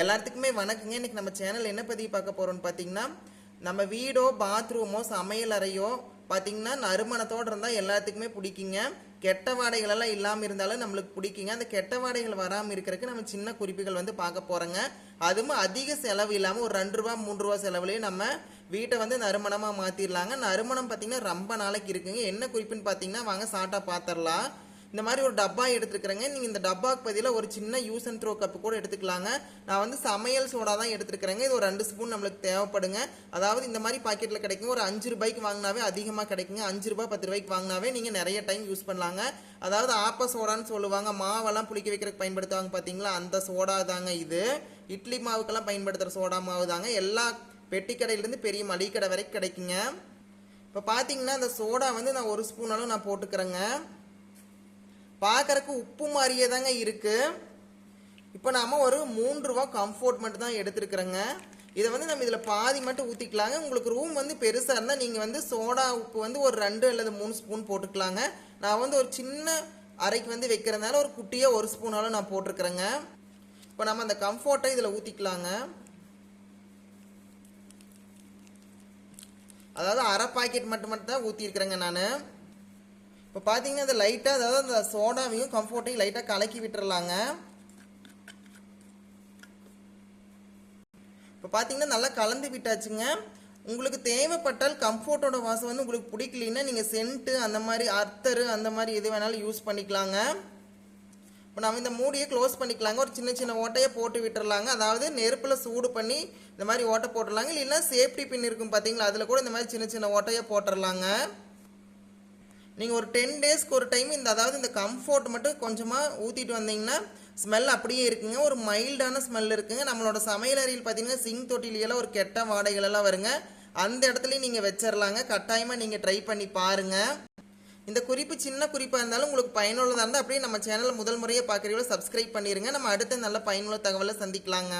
எல்லாத்துக்குமே வணக்கங்க. இன்னைக்கு நம்ம சேனல் என்ன பதிவு பார்க்க போறோம்னு பார்த்தீங்கன்னா நம்ம வீடோ பாத்ரூமோ சமையல் அறையோ பார்த்தீங்கன்னா நறுமணத்தோடு இருந்தால் எல்லாத்துக்குமே பிடிக்குங்க. கெட்ட வாடைகள் எல்லாம் இல்லாமல் இருந்தாலும் நம்மளுக்கு பிடிக்குங்க. அந்த கெட்ட வாடைகள் வராமல் இருக்கிறதுக்கு நம்ம சின்ன குறிப்புகள் வந்து பார்க்க போகிறோங்க அதுவும் அதிக செலவு இல்லாமல் ஒரு ரெண்டு ரூபா மூன்று ரூபா செலவுலேயே நம்ம வீட்டை வந்து நறுமணமாக மாற்றிடலாங்க நறுமணம் பார்த்தீங்கன்னா ரொம்ப நாளைக்கு இருக்குங்க. என்ன குறிப்புன்னு பார்த்தீங்கன்னா வாங்க சாட்டாக பார்த்துடலாம் இந்த மாதிரி ஒரு டப்பா எடுத்துருக்குறேங்க. நீங்கள் இந்த டப்பாக்கு பதிலாக ஒரு சின்ன யூஸ் அண்ட் த்ரோ கப்பு கூட எடுத்துக்கலாங்க. நான் வந்து சமையல் சோடா தான் எடுத்துருக்குறேங்க. இது ஒரு ரெண்டு ஸ்பூன் நம்மளுக்கு தேவைப்படுங்க. அதாவது இந்த மாதிரி பாக்கெட்டில் கிடைக்கும். ஒரு அஞ்சு ரூபாய்க்கு வாங்கினாவே அதிகமாக கிடைக்குங்க. அஞ்சு ரூபாய் பத்து ரூபாய்க்கு வாங்கினாவே நீங்கள் நிறைய டைம் யூஸ் பண்ணலாங்க. அதாவது ஆப்ப சோடான்னு சொல்லுவாங்க. மாவெல்லாம் புளிக்க வைக்கிறதுக்கு பயன்படுத்துவாங்க பார்த்தீங்களா அந்த சோடா தாங்க இது. இட்லி மாவுக்கெல்லாம் பயன்படுத்துகிற சோடா மாவு தாங்க. எல்லா பெட்டி கடையிலேருந்து பெரிய மளிகை கடை வரைக்கும் கிடைக்குங்க. இப்போ பார்த்தீங்கன்னா அந்த சோடா வந்து நான் ஒரு ஸ்பூன் அளவு நான் போட்டுக்கிறேங்க. பார்க்குறக்கு உப்பு மாதிரியே தாங்க இருக்குது இப்போ நாம் ஒரு மூன்று ரூபா கம்ஃபோர்ட் மட்டும் தான் எடுத்துருக்குறேங்க. இதை வந்து நம்ம இதில் பாதி மட்டும் ஊற்றிக்கலாங்க உங்களுக்கு ரூம் வந்து பெருசாக இருந்தால் நீங்கள் வந்து சோடா உப்பு வந்து ஒரு ரெண்டு அல்லது மூணு ஸ்பூன் போட்டுக்கலாங்க. நான் வந்து ஒரு சின்ன அறைக்கு வந்து வைக்கிறதுனால ஒரு குட்டியாக ஒரு ஸ்பூனாலும் நான் போட்டிருக்கிறேங்க. இப்போ நம்ம அந்த கம்ஃபோர்ட்டை இதில் ஊற்றிக்கலாங்க அதாவது அரை பாக்கெட் மட்டும் மட்டும் தான் ஊற்றிருக்கிறேங்க நான். இப்போ பார்த்தீங்கன்னா இந்த லைட்டாக அதாவது அந்த சோடாவையும் கம்ஃபோர்ட்டையும் லைட்டாக கலக்கி விட்டுறலாங்க. இப்போ பார்த்தீங்கன்னா நல்லா கலந்து விட்டாச்சுங்க. உங்களுக்கு தேவைப்பட்டால் கம்ஃபோர்ட்டோட வாசம் வந்து உங்களுக்கு பிடிக்கலன்னா நீங்கள் சென்ட்டு அந்த மாதிரி அர்த்தரு அந்த மாதிரி எது வேணாலும் யூஸ் பண்ணிக்கலாங்க. இப்போ நம்ம இந்த மூடியை க்ளோஸ் பண்ணிக்கலாங்க. ஒரு சின்ன சின்ன ஓட்டையை போட்டு விட்டுறலாங்க. அதாவது நெருப்பில் சூடு பண்ணி இந்த மாதிரி ஓட்டை போட்டுடலாங்க. இல்லைன்னா சேஃப்டி பின் இருக்கும் பார்த்தீங்களா அதில் கூட இந்த மாதிரி சின்ன சின்ன ஓட்டையை போட்டுடலாங்க நீங்கள் ஒரு டென் டேஸ்க்கு ஒரு டைம் இந்த அதாவது இந்த கம்ஃபோர்ட் மட்டும் கொஞ்சமாக ஊற்றிட்டு வந்தீங்கன்னா ஸ்மெல் அப்படியே இருக்குங்க. ஒரு மைல்டான ஸ்மெல் இருக்குங்க. நம்மளோட சமையல் அறையில் பார்த்தீங்கன்னா சிங் தொட்டிலியெல்லாம் ஒரு கெட்ட வாடகைகளெல்லாம் வருங்க. அந்த இடத்துலையும் நீங்கள் வச்சிடலாங்க கட்டாயமாக நீங்கள் ட்ரை பண்ணி பாருங்கள் இந்த குறிப்பு சின்ன குறிப்பாக இருந்தாலும் உங்களுக்கு பயனுள்ளதாக இருந்தால் அப்படியே நம்ம சேனலை முதல் முறையாக பார்க்குறீங்களோ சப்ஸ்கிரைப் பண்ணிடுங்க நம்ம அடுத்த நல்ல பயனுள்ள தகவலை சந்திக்கலாங்க.